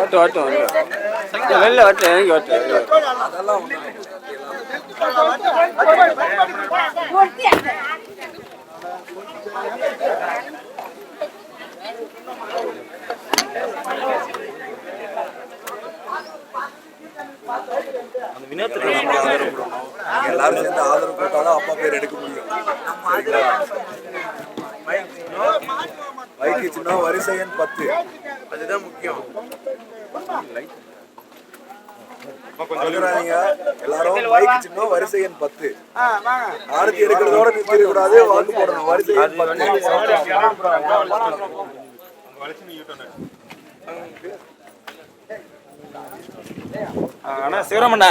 ஓட்டு ஓட்டு இறங்கி ஓட்டு அந்த வினோத் எல்லாரும் சேர்ந்து ஆதரவு போட்டாதான் அப்பா பேர் எடுக்க முடியும். சரிங்களா? சின்ன வரிசை எண் பத்து. அதுதான் முக்கியம். எல்லாரும் மைக்கு சின்ன வரிசை எண் பத்து. ஆரத்தி எடுக்கிறதோட நிறுத்திட கூடாது வாக்கு போடணும். வரிசை எண் பத்து. அண்ணா சிவராமண்ணா.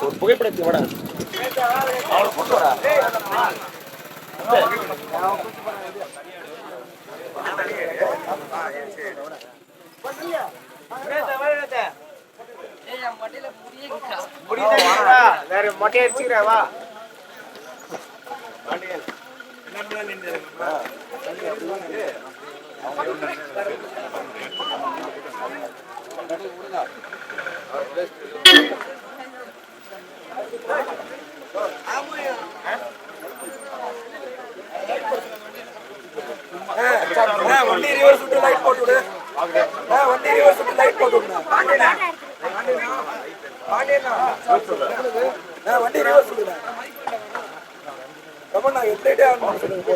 ஒரு புகைப்படத்துக்கு வாடா. அவளை போட்டு வாடா. வேற மொட்டை அடிச்சுக்கிறேன் வா அண்ணா, வண்டி ரிவர்ஸ் விட்டு லைட் போட்டு விடு வண்டி ரிவர்ஸ் விட்டு லைட் போட்டு விடுண்ணா. வண்டி ரிவர்ஸ் விடுண்ணா. ரமண்ணா, பண்ண சொல்லுங்க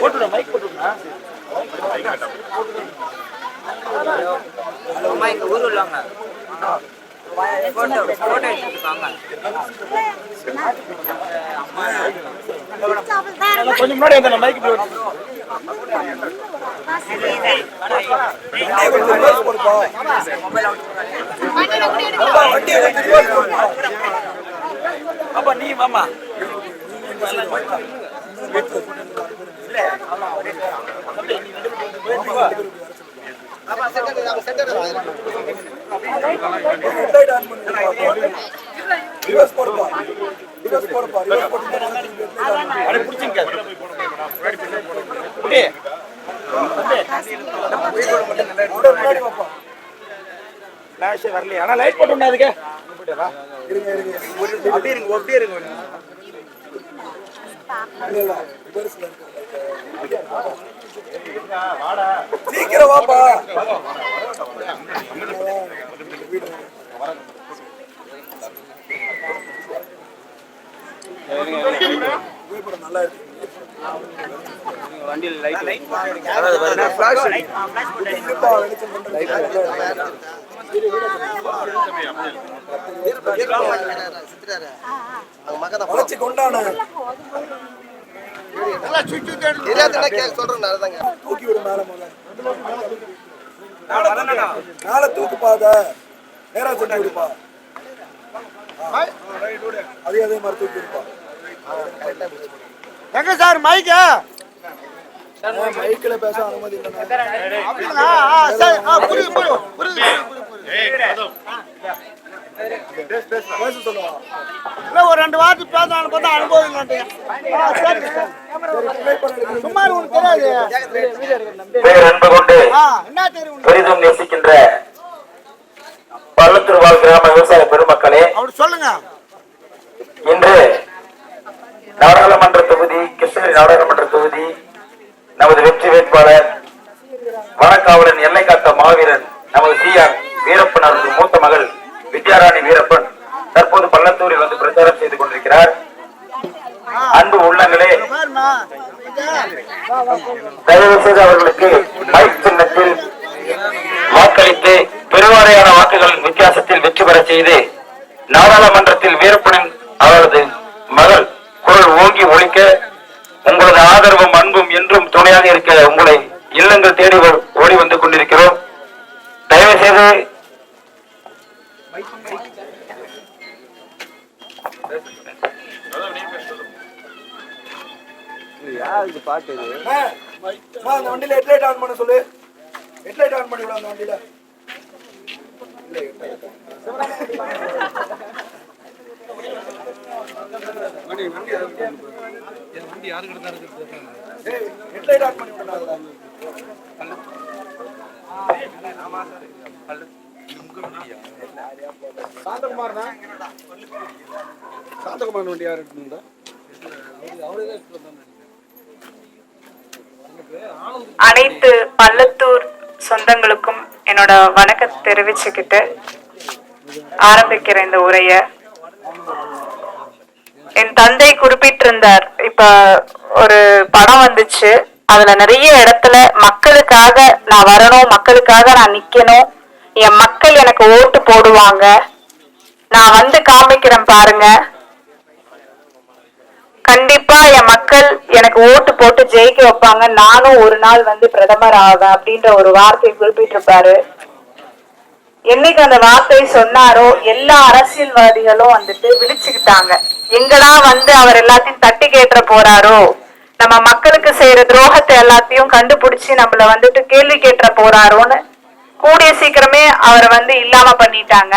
போட்டுடா மைக் போட்டுடா கொஞ்சம் முன்னாடி வந்தா மைக் ஊர் வண்டியை கொஞ்சம் reverse போடுப்பா. அப்பா, அப்பா நீ on போடுப்பா. Reverse போடுப்பா. Reverse போட்டு headlight on பண்ணு. ஃபிளாஷ் ஆனா லைட் அதுக்கு இருங்க, இருங்க. அப்படியே இருங்க அப்படியே இருங்க இல்ல, இல்ல. இருக்கு. சீக்கிரம் வாப்பா. புகைப்படம் நல்லா இருக்கு வண்டியில் லைட் வெளிச்சம் கொண்டு வந்து. வளைச்சு கொண்டான தூக்கி விடு மேல முதல்ல. மேல தூக்கு. பாத நேரா செஞ்சு விடுப்பா. அதே அதே மாதிரி தூக்கி விடுப்பா. எங்க சார் மைக்கா மைக்கில் பேச அனுமதி பேச இல்லை ஒரு ரெண்டு வார்த்தை பேசலாம்னு பார்த்தா அனுபவம் இல்லைன்ட்டீங்க. உனக்கு தெரியாது கொண்டு பெரிதும் நேசிக்கின்ற கிராம விவசாய பெருமக்களே சொல்லுங்க இன்று நாடாளுமன்ற தொகுதி கிருஷ்ணகிரி நாடாளுமன்ற தொகுதி நமது வெற்றி வேட்பாளர் வனக்காவலன் எல்லை காத்த மாவீரன் நமது சி ஆர் வீரப்பன் அவரது மூத்த மகள் வித்யாராணி வீரப்பன் தற்போது பள்ளத்தூரில் வந்து பிரச்சாரம் செய்து அன்பு உள்ளங்களே. தயவு செய்து அவர்களுக்கு மைக் சின்னத்தில் வாக்களித்து பெருவாரியான வாக்குகளின் வித்தியாசத்தில் வெற்றி பெற செய்து நாடாளுமன்றத்தில் வீரப்பனின் அவரது மகள் குரல் ஓங்கி ஒழிக்க உங்களது ஆதரவும் அன்பும் என்றும் துணையாக இருக்க உங்களை இல்லங்கள் தேடி ஓடி வந்து கொண்டிருக்கிறோம். தயவு செய்து இருக்கு பாட்டு இது? அந்த வண்டியில ஹெட்லைட் ஆன் பண்ண சொல்லு. ஹெட்லைட் ஆன் பண்ணி விட அந்த வண்டியில. ஹெட்லைட் ஆன் பண்ணி விடணும் அதுல. சாந்தகுமார் தான் சாந்தகுமார் வண்டி யார் எடுத்துருந்தா அனைத்து பள்ளத்தூர் சொந்தங்களுக்கும் என்னோட வணக்கத்தை தெரிவிச்சுக்கிட்டு ஆரம்பிக்கிற இந்த உரைய. என் தந்தை குறிப்பிட்டிருந்தார் இப்ப ஒரு படம் வந்துச்சு அதுல நிறைய இடத்துல மக்களுக்காக நான் வரணும் மக்களுக்காக நான் நிக்கணும் என் மக்கள் எனக்கு ஓட்டு போடுவாங்க நான் வந்து காமிக்கிறேன் பாருங்க கண்டிப்பா என் மக்கள் எனக்கு ஓட்டு போட்டு ஜெயிக்க வைப்பாங்க. நானும் ஒரு நாள் வந்து பிரதமர் ஆவேன் அப்படின்ற ஒரு வார்த்தையை குறிப்பிட்டிருப்பாரு. என்னைக்கு அந்த வார்த்தையை சொன்னாரோ எல்லா அரசியல்வாதிகளும் வந்துட்டு விழிச்சுக்கிட்டாங்க. எங்கடா வந்து அவர் எல்லாத்தையும் தட்டி கேட்டுற போறாரோ? நம்ம மக்களுக்கு செய்யற துரோகத்தை எல்லாத்தையும் கண்டுபிடிச்சு நம்மள வந்துட்டு கேள்வி கேட்டுற போறாரோன்னு கூடிய சீக்கிரமே அவரை வந்து இல்லாம பண்ணிட்டாங்க.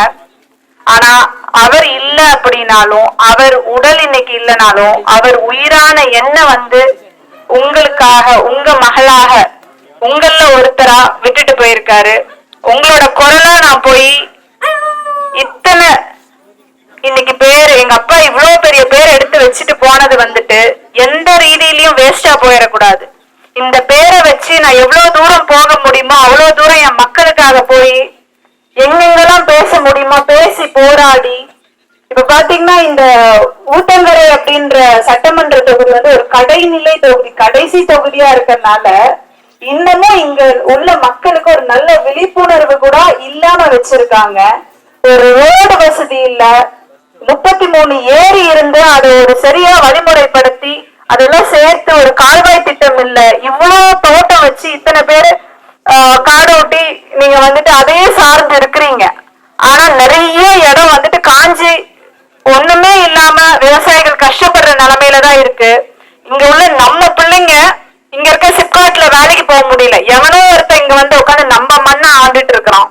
ஆனா அவர் இல்ல அப்படின்னாலும் அவர் உடல் இன்னைக்கு இல்லைனாலும் அவர் உயிரான என்ன வந்து உங்களுக்காக உங்க மகளாக உங்கள ஒருத்தரா விட்டுட்டு போயிருக்காரு. உங்களோட குரலா நான் போய் இத்தனை இன்னைக்கு பேர் எங்க அப்பா இவ்வளவு பெரிய பேர் எடுத்து வச்சுட்டு போனது வந்துட்டு எந்த ரீதியிலயும் வேஸ்டா போயிடக்கூடாது. இந்த பேரை வச்சு நான் எவ்வளவு தூரம் போக முடியுமோ அவ்வளவு தூரம் என் மக்களுக்காக போய் எங்கெங்கெல்லாம் பேச முடியுமா? பேசி போராடி. இப்ப பாத்தீங்கன்னா இந்த ஊத்தங்கரை அப்படின்ற சட்டமன்ற தொகுதி வந்து ஒரு கடைநிலை தொகுதி கடைசி தொகுதியா இருக்கறனால இன்னமும் இங்க உள்ள மக்களுக்கு ஒரு நல்ல விழிப்புணர்வு கூட இல்லாம வச்சிருக்காங்க. ஒரு ரோடு வசதி இல்ல. முப்பத்தி மூணு ஏரி இருந்து அதை ஒரு சரியா வழிமுறைப்படுத்தி அதெல்லாம் சேர்த்து ஒரு கால்வாய் திட்டம் இல்ல. இவ்வளவு தோட்டம் வச்சு இத்தனை பேரு காடோட்டி காடு ஓட்டி நீங்க வந்துட்டு அதையே சார்ந்து இருக்கிறீங்க. ஆனா நிறைய இடம் வந்துட்டு காஞ்சி ஒண்ணுமே இல்லாம விவசாயிகள் கஷ்டப்படுற நிலைமையில தான் இருக்கு. இங்க உள்ள நம்ம பிள்ளைங்க இங்க இருக்க சிப்காட்ல வேலைக்கு போக முடியல. எவனோ ஒருத்தன் இங்க வந்து உட்காந்து நம்ம மண்ணை ஆண்டுட்டு இருக்கிறோம்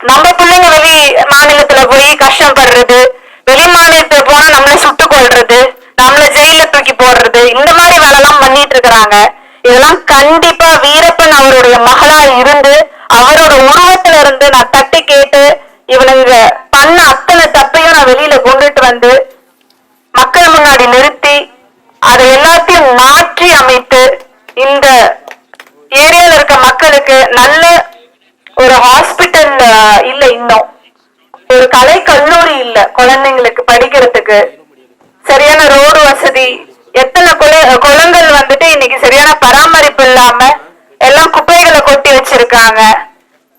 நம்ம பிள்ளைங்க வெளி மாநிலத்துல போய் கஷ்டப்படுறது வெளி மாநிலத்துல போனா நம்மள சுட்டு கொள்றது நம்மள ஜெயில தூக்கி போடுறது இந்த மாதிரி வேலை எல்லாம் பண்ணிட்டு இருக்கிறாங்க இதெல்லாம் கண்டிப்பா வீரப்பன் அவருடைய மகளா இருந்து அவரோட உருவத்துல இருந்து நான் தட்டி கேட்டு இவனுங்க பண்ண அத்தனை தப்பையும் நான் வெளியில கொண்டுட்டு வந்து மக்கள் முன்னாடி நிறுத்தி அதை எல்லாத்தையும் மாற்றி அமைத்து இந்த ஏரியால இருக்க மக்களுக்கு நல்ல ஒரு ஹாஸ்பிட்டல் இல்ல இன்னும். ஒரு கலை கல்லூரி இல்ல குழந்தைங்களுக்கு படிக்கிறதுக்கு. சரியான ரோடு வசதி எத்தனை குல குளங்கள் வந்துட்டு இன்னைக்கு சரியான பராமரிப்பு இல்லாம எல்லாம் குப்பைகளை கொட்டி வச்சிருக்காங்க.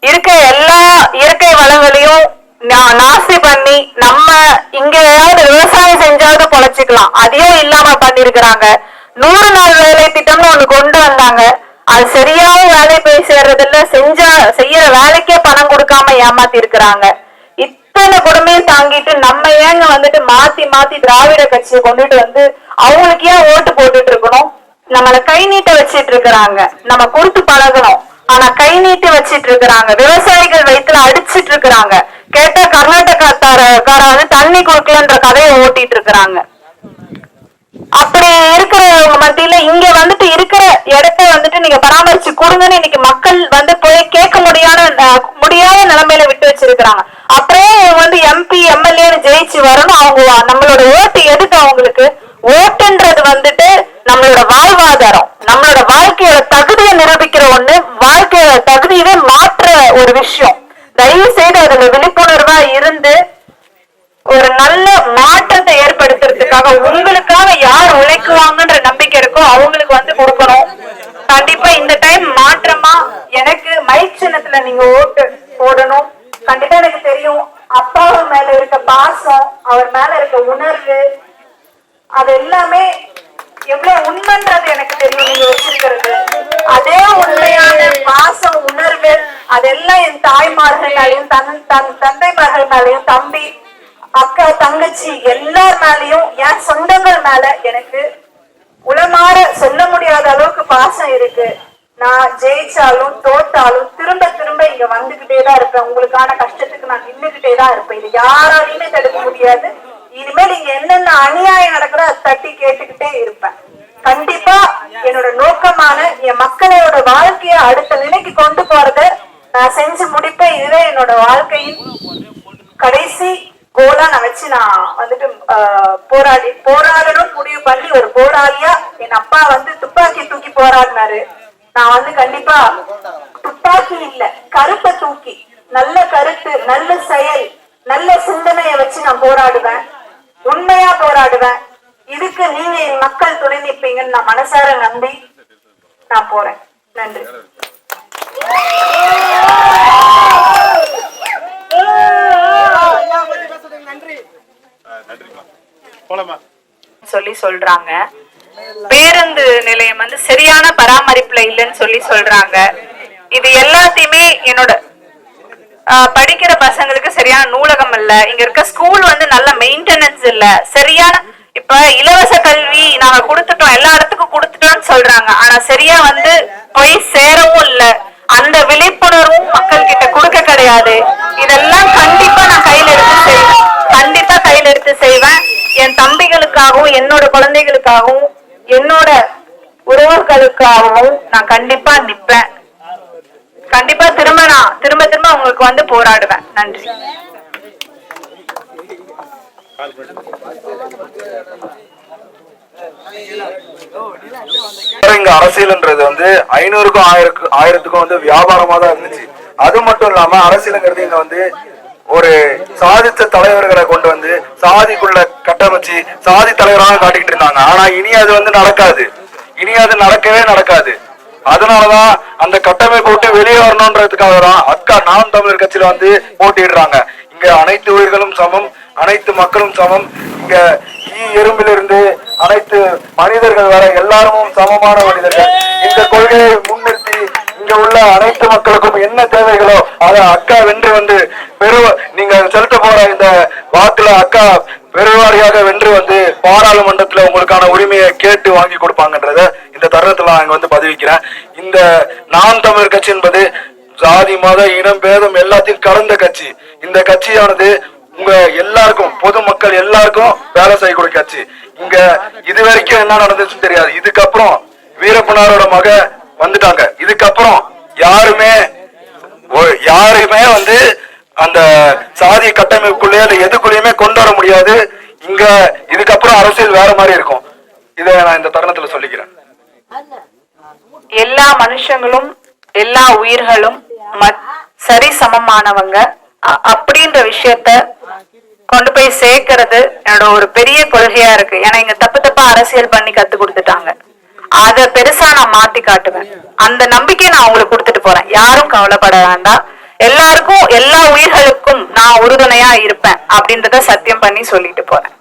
இருக்க எல்லா இயற்கை வளங்களையும் நா- நாஸ்தி பண்ணி நம்ம இங்க ஏதாவது விவசாயம் செஞ்சாவது பொழைச்சிக்கலாம். அதையும் இல்லாம பண்ணிருக்கிறாங்க. நூறு நாள் வேலை திட்டம்னு ஒண்ணு கொண்டு வந்தாங்க. அது சரியாக வேலை போய் சேர்றதில்ல செஞ்ச செய்யற வேலைக்கே பணம் கொடுக்காம ஏமாத்தி இருக்கிறாங்க இத்தனை கொடுமையும் தாங்கிட்டு நம்ம ஏங்க வந்துட்டு மாத்தி மாத்தி திராவிட கட்சியை கொண்டுட்டு வந்து அவங்களுக்கு ஏன் ஓட்டு போட்டுட்டு இருக்கணும்? நம்மள கை நீட்ட வச்சிட்டு இருக்கிறாங்க. நம்ம கொடுத்து பழகணும். ஆனா கை நீட்டி வச்சிட்டு இருக்கிறாங்க விவசாயிகள் வயிற்றுல அடிச்சிட்டு இருக்கிறாங்க கேட்டா கர்நாடகார வந்து தண்ணி கொடுக்கலன்ற கதையை ஓட்டிட்டு இருக்கிறாங்க அப்படி இருக்கிறவங்க மத்தியில இங்க வந்துட்டு இருக்கிற இடத்த வந்துட்டு நீங்க பராமரிச்சு கொடுங்கன்னு இன்னைக்கு மக்கள் வந்து போய் கேட்க முடியாத முடியாத நிலைமையில விட்டு வச்சிருக்கிறாங்க. அப்புறம் வந்து எம்பி எம்எல்ஏன்னு ஜெயிச்சு வரணும். அவங்க நம்மளோட ஓட்டு எதுக்கு அவங்களுக்கு ஓட்டுன்றது வந்துட்டு நம்மளோட வாழ்வாதாரம் நம்மளோட வாழ்க்கையோட தகுதியை நிரூபிக்கிற ஒண்ணு வாழ்க்கையோட தகுதியவே மாற்ற ஒரு விஷயம் தயவு செய்து அதுல விழிப்புணர்வா இருந்து ஒரு நல்ல மாற்றத்தை ஏற்படுத்துறதுக்காக உங்களுக்காக யார் உழைக்குவாங்கன்ற நம்பிக்கை இருக்கோ அவங்களுக்கு வந்து கொடுக்கணும். கண்டிப்பா இந்த டைம் மாற்றமா எனக்கு மைக் சின்னத்துல நீங்க ஓட்டு போடணும். கண்டிப்பா எனக்கு தெரியும் அப்பாவு மேல இருக்க பாசம் அவர் மேல இருக்க உணர்வு அது எல்லாமே எவ்வளவு உண்மைன்றது எனக்கு தெரியும் நீங்க வச்சிருக்கிறது. அதே உண்மையான பாசம் உணர்வு அதெல்லாம் என் தாய்மார்கள் மேலையும் தன் தன் தந்தைமார்கள் மேலையும் தம்பி அக்கா தங்கச்சி எல்லார் மேலையும் என் சொந்தங்கள் மேல எனக்கு உளமாற சொல்ல முடியாத அளவுக்கு பாசம் இருக்கு. நான் ஜெயிச்சாலும் தோத்தாலும் திரும்ப திரும்ப இங்க வந்துகிட்டே தான் இருப்பேன். உங்களுக்கான கஷ்டத்துக்கு நான் நின்னுகிட்டே தான் இருப்பேன். இது யாராலையுமே தடுக்க முடியாது. இனிமேல் இங்க என்னென்ன அநியாயம் நடக்கிறோ அதை தட்டி கேட்டுக்கிட்டே இருப்பேன். கண்டிப்பா என்னோட நோக்கமான என் மக்களோட வாழ்க்கைய அடுத்த நிலைக்கு கொண்டு போறத நான் செஞ்சு முடிப்பேன். இதுவே என்னோட வாழ்க்கையின் கடைசி கோலா நான் வச்சு நான் வந்துட்டு ஆஹ், போராடி போராடணும் முடிவு பண்ணி ஒரு போராளியா என் அப்பா வந்து துப்பாக்கி தூக்கி போராடினாரு. நான் வந்து கண்டிப்பா துப்பாக்கி இல்ல கருப்பை தூக்கி நல்ல கருத்து நல்ல செயல் நல்ல சிந்தனைய வச்சு நான் போராடுவேன். உண்மையா போராடுவேன். இதுக்கு நீங்க என் மக்கள் துணை நிற்பீங்கன்னு நான் மனசார நம்பி நான் போறேன். நன்றி. சொல்லி சொல்றாங்க. பேருந்து நிலையம் வந்து சரியான பராமரிப்புல இல்லைன்னு சொல்லி சொல்றாங்க. இது எல்லாத்தையுமே என்னோட ஆஹ், படிக்கிற பசங்களுக்கு சரியான நூலகம் இல்ல. இங்க இருக்க ஸ்கூல் வந்து நல்ல மெயின்டெனன்ஸ் இல்ல. சரியான இப்ப இலவச கல்வி நாங்க கொடுத்துட்டோம். எல்லா இடத்துக்கும் கொடுத்துட்டோம்னு சொல்றாங்க. ஆனா சரியா வந்து போய் சேரவும் இல்ல அந்த விழிப்புணர்வும் மக்கள் கிட்ட கொடுக்க கிடையாது இதெல்லாம் கண்டிப்பா நான் கையில எடுத்து செய்வேன் கண்டிப்பா கையில எடுத்து செய்வேன் என் தம்பிகளுக்காகவும் என்னோட குழந்தைகளுக்காகவும் என்னோட உறவுகளுக்காகவும் நான் கண்டிப்பா நிப்பேன். கண்டிப்பா திரும்ப நான் திரும்ப திரும்ப உங்களுக்கு வந்து போராடுவேன். நன்றி. இங்க அரசியல்ன்றது வந்து ஐநூறுக்கும் ஆயிரம் ஆயிரத்துக்கும் வந்து வியாபாரமா தான் இருந்துச்சு. அது மட்டும் இல்லாம அரசியலுங்கிறது இங்க வந்து ஒரு சாதித்த தலைவர்களை கொண்டு வந்து சாதிக்குள்ள கட்டமைச்சு சாதி தலைவராக காட்டிக்கிட்டு இருந்தாங்க. ஆனா இனி அது வந்து நடக்காது. இனி அது நடக்கவே நடக்காது. அதனாலதான் அந்த கட்டமைப்பு விட்டு வெளியே வரணுன்றதுக்காக தான் அக்கா நாம் தமிழர் கட்சியில வந்து போட்டிடுறாங்க இங்க அனைத்து உயிர்களும் சமம் அனைத்து மக்களும் சமம். இங்க ஈ எறும்பிலிருந்து அனைத்து மனிதர்கள் வர எல்லாரும் சமமான மனிதர்கள். இந்த கொள்கையை முன்னிறுத்தி இங்க உள்ள அனைத்து மக்களுக்கும் என்ன தேவைகளோ அதை அக்கா வென்று வந்து பெரு நீங்க செலுத்த போற இந்த வாக்குல அக்கா பெருவாரியாக வென்று வந்து பாராளுமன்றத்துல உங்களுக்கான உரிமையை கேட்டு வாங்கி கொடுப்பாங்கன்றத இந்த தருணத்துல நான் வந்து பதிவிக்கிறேன். இந்த நாம் தமிழர் கட்சி என்பது ஜாதி மத இனம் பேதம் எல்லாத்தையும் கலந்த கட்சி. இந்த கட்சியானது உங்க எல்லாருக்கும் பொதுமக்கள் எல்லாருக்கும் வேலை செய்யக்கூடிய கட்சி. இங்க இது வரைக்கும் என்ன நடந்துச்சுன்னு தெரியாது. இதுக்கப்புறம் வீரப்பனாரோட மக வந்துட்டாங்க. இதுக்கப்புறம் யாருமே யாருமே யாரையுமே வந்து அந்த சாதி கட்டமைப்புக்குள்ளேயே இல்லை எதுக்குள்ளேயுமே கொண்டு வர முடியாது. இங்க இதுக்கப்புறம் அரசியல் வேற மாதிரி இருக்கும். இதை நான் இந்த தருணத்துல சொல்லிக்கிறேன். எல்லா மனுஷங்களும் எல்லா உயிர்களும் சரி சமமானவங்க அப்படின்ற விஷயத்த கொண்டு போய் சேர்க்கறது என்னோட ஒரு பெரிய கொள்கையா இருக்கு. ஏன்னா இங்க தப்பு தப்பா அரசியல் பண்ணி கத்து கொடுத்துட்டாங்க. அத பெருசா நான் மாத்தி காட்டுவேன். அந்த நம்பிக்கையை நான் அவங்களுக்கு கொடுத்துட்டு போறேன். யாரும் கவலைப்பட வேண்டாம். எல்லாருக்கும் எல்லா உயிர்களுக்கும் நான் உறுதுணையா இருப்பேன் அப்படின்றத சத்தியம் பண்ணி சொல்லிட்டு போறேன்.